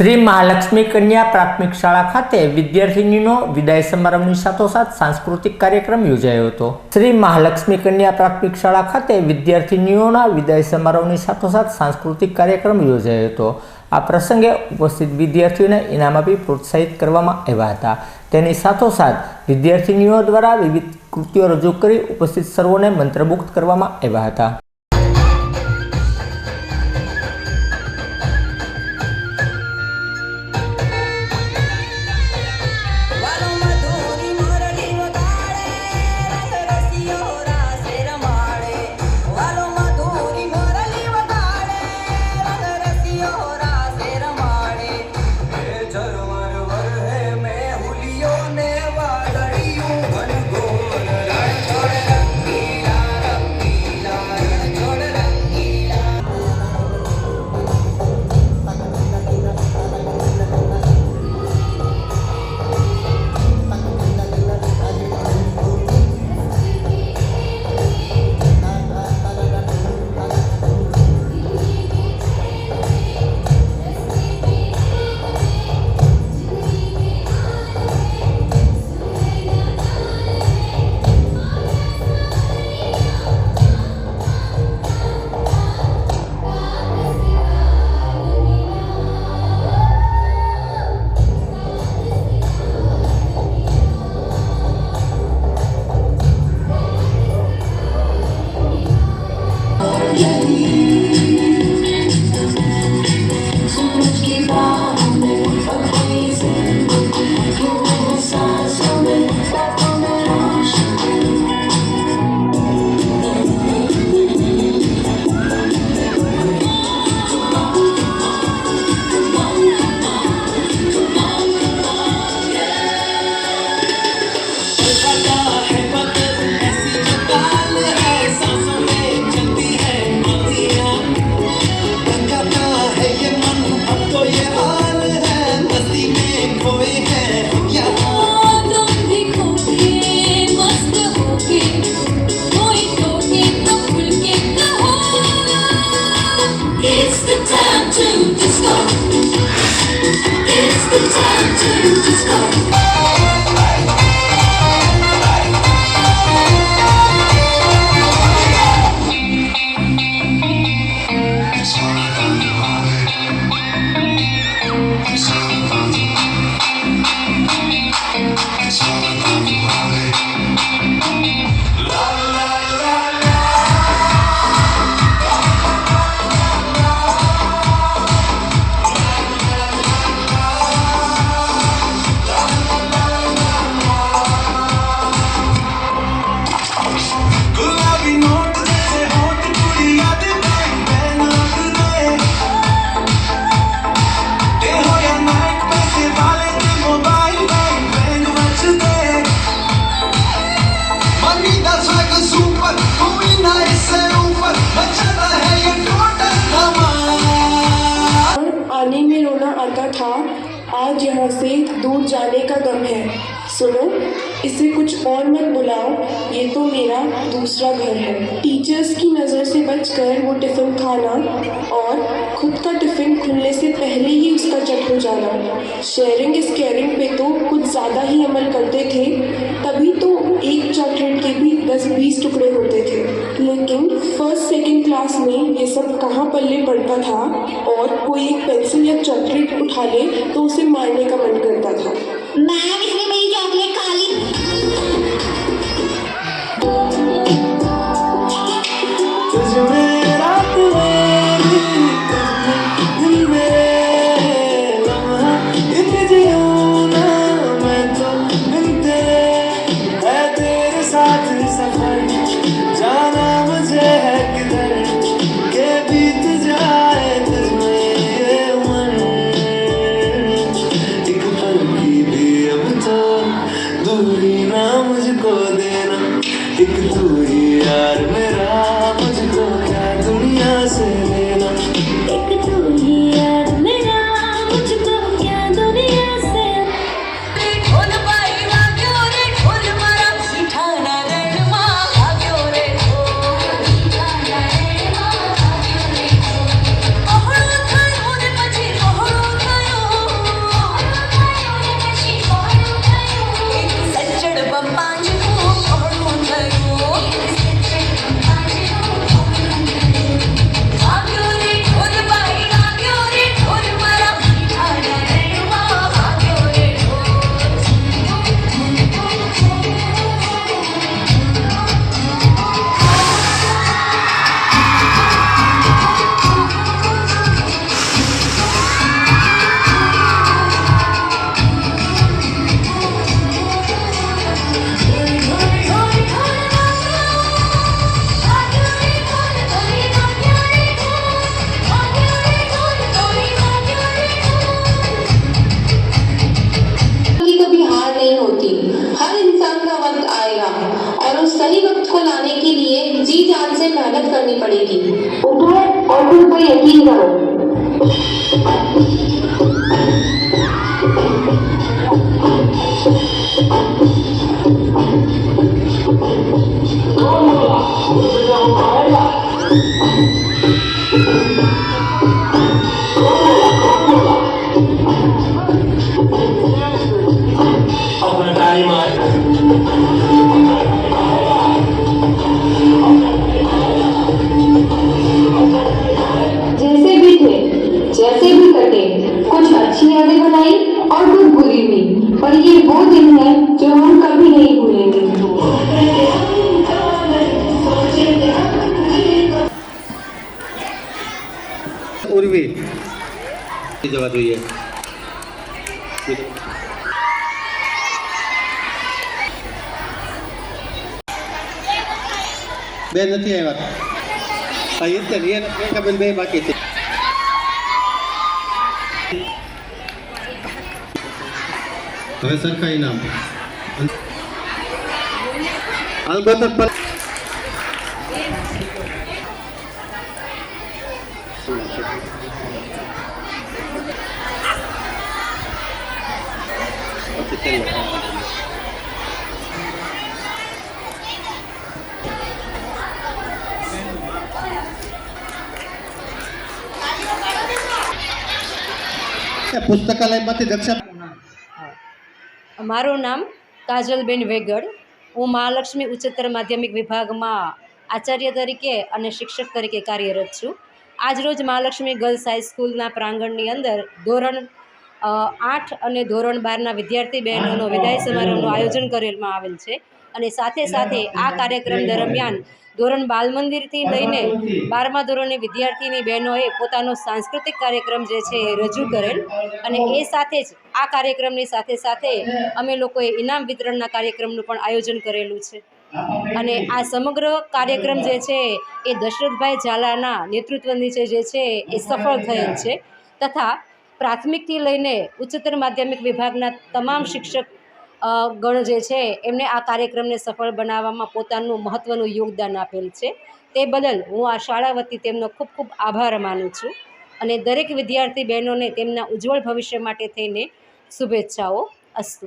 શ્રી મહાલક્ષ્મી કન્યા પ્રાથમિક શાળા ખાતે વિદ્યાર્થિનીનો વિદાય સમારંભની સાથોસાથ સાંસ્કૃતિક કાર્યક્રમ યોજાયો હતો. શ્રી મહાલક્ષ્મી કન્યા પ્રાથમિક શાળા ખાતે વિદ્યાર્થીનીઓના વિદાય સમારોહની સાથોસાથ સાંસ્કૃતિક કાર્યક્રમ યોજાયો હતો. આ પ્રસંગે ઉપસ્થિત વિદ્યાર્થીઓને ઇનામ આપી પ્રોત્સાહિત કરવામાં આવ્યા હતા. તેની સાથોસાથ વિદ્યાર્થીનીઓ દ્વારા વિવિધ કૃતિઓ રજૂ કરી ઉપસ્થિત સર્વોને મંત્રમુગ્ધ કરવામાં આવ્યા હતા. धमाल आने में रोना आता था आज यहाँ से दूर जाने का गम है सुनो, इसे कुछ और मत बुलाओ, ये तो मेरा दूसरा घर है। टीचर्स की नज़र से बचकर वो टिफ़िन खाना और खुद का टिफ़िन खुलने से पहले ही उसका चट हो जाना। शेयरिंग इस केयरिंग पे तो कुछ ज़्यादा ही अमल करते थे, तभी तो एक चॉकलेट के भी दस बीस टुकड़े होते थे। लेकिन फ़र्स्ट सेकंड क्लास में ये सब कहाँ पल्ले पड़ता था और कोई एक पेंसिल या चॉकलेट उठा ले तो उसे मारने का मन करता था। मैम दूरी ना मुझको देना एक दूरी मेहनत करनी पड़ेगी उठो और खुद पर यकीन करो Oh, ઉર્વી. જવા જોઈએ. બે નથી આવ્યા. પ્રિયંકાબેન બે બાકી છે. હવે સરખા ઇનામ અલબત્ત મારું નામ કાજલબેન વેગડ. હું મહાલક્ષ્મી ઉચ્ચતર માધ્યમિક વિભાગમાં આચાર્ય તરીકે અને શિક્ષક તરીકે કાર્યરત છું. આજરોજ મહાલક્ષ્મી ગર્લ્સ હાઈસ્કૂલના પ્રાંગણની અંદર ધોરણ આઠ અને ધોરણ બારના વિદ્યાર્થી બહેનોનો વિદાય સમારોહનું આયોજન કરેલમાં આવેલ છે. અને સાથે સાથે આ કાર્યક્રમ દરમિયાન ધોરણ બાલ મંદિરથી લઈને બારમા ધોરણની વિદ્યાર્થીની બહેનોએ પોતાનો સાંસ્કૃતિક કાર્યક્રમ જે છે એ રજૂ કરેલ. અને એ સાથે જ આ કાર્યક્રમની સાથે સાથે અમે લોકોએ ઇનામ વિતરણના કાર્યક્રમનું પણ આયોજન કરેલું છે. અને આ સમગ્ર કાર્યક્રમ જે છે એ દશરથભાઈ ઝાલાના નેતૃત્વ નીચે જે છે એ સફળ થયેલ છે. તથા પ્રાથમિકથી લઈને ઉચ્ચતર માધ્યમિક વિભાગના તમામ શિક્ષક ગણ જે છે, એમને આ કાર્યક્રમને સફળ બનાવવામાં પોતાનું મહત્ત્વનું યોગદાન આપેલ છે. તે બદલ હું આ શાળા વતી તેમનો ખૂબ ખૂબ આભાર માનું છું અને દરેક વિદ્યાર્થી બહેનોને તેમના ઉજ્જવળ ભવિષ્ય માટે થઈને શુભેચ્છાઓ. અસ્તુ.